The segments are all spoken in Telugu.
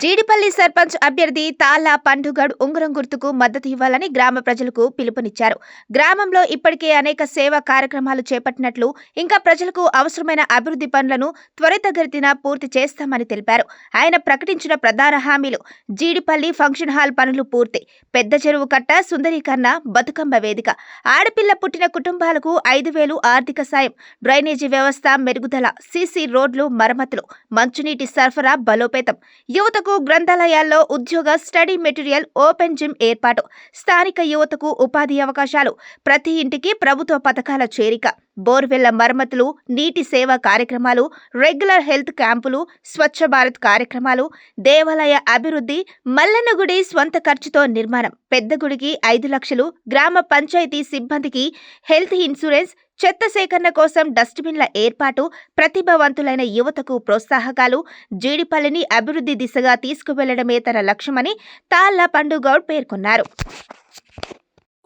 జీడిపల్లి సర్పంచ్ అభ్యర్థి తాళ్ళ పండుగడ్ ఉంగరం గుర్తుకు మద్దతు ఇవ్వాలని గ్రామ ప్రజలకు పిలుపునిచ్చారు. గ్రామంలో ఇప్పటికే అనేక సేవా కార్యక్రమాలు చేపట్టినట్లు ఇంకా ప్రజలకు అవసరమైన అభివృద్ధి పనులను త్వరితగతిన పూర్తి చేస్తామని తెలిపారు. ఆయన ప్రకటించిన ప్రధాన హామీలు జీడిపల్లి ఫంక్షన్ హాల్ పనులు పూర్తి పెద్ద చెరువు కట్ట సుందరీకరణ బతుకమ్మ వేదిక. ఆడపిల్ల పుట్టిన కుటుంబాలకు ఐదు వేలు ఆర్థిక సాయం డ్రైనేజీ వ్యవస్థ మెరుగుదల సీసీ రోడ్లు మరమ్మతులు మంచునీటి సరఫరా బలోపేతం యువత యువతకు గ్రంథాలయాల్లో ఉద్యోగ స్టడీ మెటీరియల్ ఓపెన్ జిమ్ ఏర్పాటు స్థానిక యువతకు ఉపాధి అవకాశాలు ప్రతి ఇంటికి ప్రభుత్వ పథకాల చేరిక బోర్వెళ్ళ మరమ్మతులు నీటి సేవా కార్యక్రమాలు రెగ్యులర్ హెల్త్ క్యాంపులు స్వచ్ఛ భారత్ కార్యక్రమాలు దేవాలయ అభివృద్ధి మల్లన్న గుడి స్వంత ఖర్చుతో నిర్మాణం పెద్ద గుడికి ఐదు లక్షలు గ్రామ పంచాయతీ సిబ్బందికి హెల్త్ ఇన్సూరెన్స్ చెత్త సేకరణ కోసం డస్ట్బిన్ల ఏర్పాటు ప్రతిభావంతులైన యువతకు ప్రోత్సాహకాలు జీడిపల్లిని అభివృద్ధి దిశగా తీసుకువెళ్ళడమే తన లక్ష్యమని తాళ్ళ పండుగౌడ్ పేర్కొన్నారు.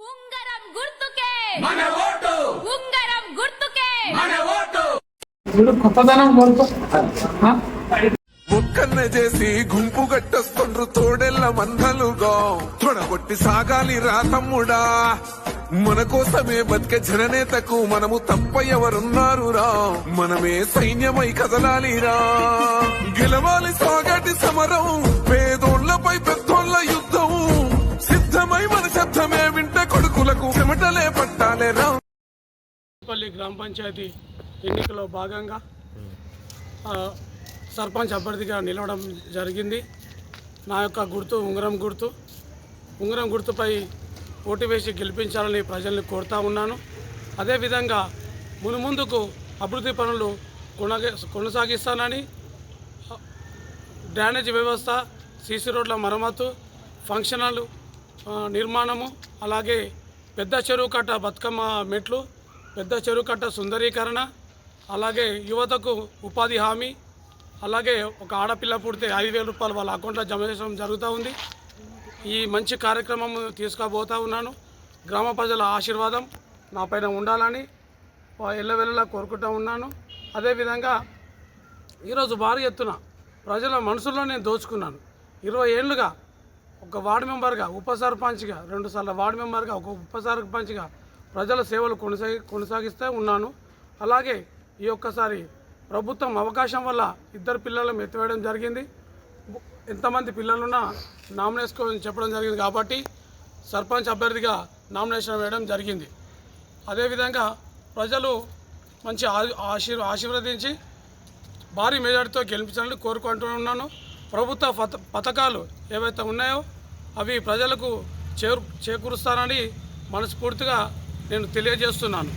ఉంగరం గుర్తుకే! మన ఓటు! ఉంగరం గుర్తుకే! మన ఓటు! ఇప్పుడు కొత్తదనం కోరుకో ఆ? ముక్కన్న చేసి గుంపు గట్టొస్తుండ్రు తోడెల్ల మందలుగా. తొడగొట్టి సాగాలి రా తమ్ముడా. మన కోసమే బతికే జననేతకు మనము తప్ప ఎవరున్నారు రా మనమే సైన్యమై కదలాలిరా. గెలవాలి సాగటి సమరం పేదోళ్ళపై పెద్దోళ్ళ యుద్ధం. సిద్ధమై మన శబ్దమే వింట కొడుకులకు చెమటలే పట్టాలే పల్లి గ్రామ పంచాయతీ ఎన్నికలో భాగంగా సర్పంచ్ అభ్యర్థిగా నిలవడం జరిగింది. నా యొక్క గుర్తు ఉంగరం గుర్తు. ఉంగరం గుర్తుపై ఓటు వేసి గెలిపించాలని ప్రజల్ని కోరుతా ఉన్నాను. అదేవిధంగా మునుముందుకు అభివృద్ధి పనులు కొనగ కొనసాగిస్తానని డ్రైనేజ్ వ్యవస్థ సీసీ రోడ్ల మరమ్మతు ఫంక్షనల్ నిర్మాణము అలాగే పెద్ద చెరువు కట్ట బతుకమ్మ మెట్లు పెద్ద చెరువు కట్ట సుందరీకరణ అలాగే యువతకు ఉపాధి హామీ అలాగే ఒక ఆడపిల్ల పుడితే ఐదు వేల రూపాయలు వాళ్ళ అకౌంట్లో జమ చేయడం జరుగుతూ ఉంది. ఈ మంచి కార్యక్రమం తీసుకుపోతా ఉన్నాను. గ్రామ ప్రజల ఆశీర్వాదం నా పైన ఉండాలని ఎల్లవెల్లలా కోరుకుంటూ ఉన్నాను. అదేవిధంగా ఈరోజు భారీ ఎత్తున ప్రజల మనసులో నేను దోచుకున్నాను. ఇరవై ఏళ్ళుగా ఒక వార్డు మెంబర్గా ఉప సర్పంచ్గా రెండుసార్లు వార్డు మెంబర్గా ఒక ఉప సర్పంచ్గా ప్రజల సేవలు కొనసాగి కొనసాగిస్తూ ఉన్నాను. అలాగే ఈ ఒక్కసారి ప్రభుత్వం అవకాశం వల్ల ఇద్దరు పిల్లలను ఎత్తివేయడం జరిగింది. ఎంతమంది పిల్లలున్నా నామినేషన్ చెప్పడం జరిగింది కాబట్టి సర్పంచ్ అభ్యర్థిగా నామినేషన్ వేయడం జరిగింది. అదేవిధంగా ప్రజలు మంచి ఆశీర్ ఆశీర్వదించి భారీ మెజార్టీతో గెలిపించాలని కోరుకుంటూ ఉన్నాను. ప్రభుత్వ పథకాలు ఏవైతే ఉన్నాయో అవి ప్రజలకు చేరు చేకూరుస్తానని మనస్ఫూర్తిగా నేను తెలియజేస్తున్నాను.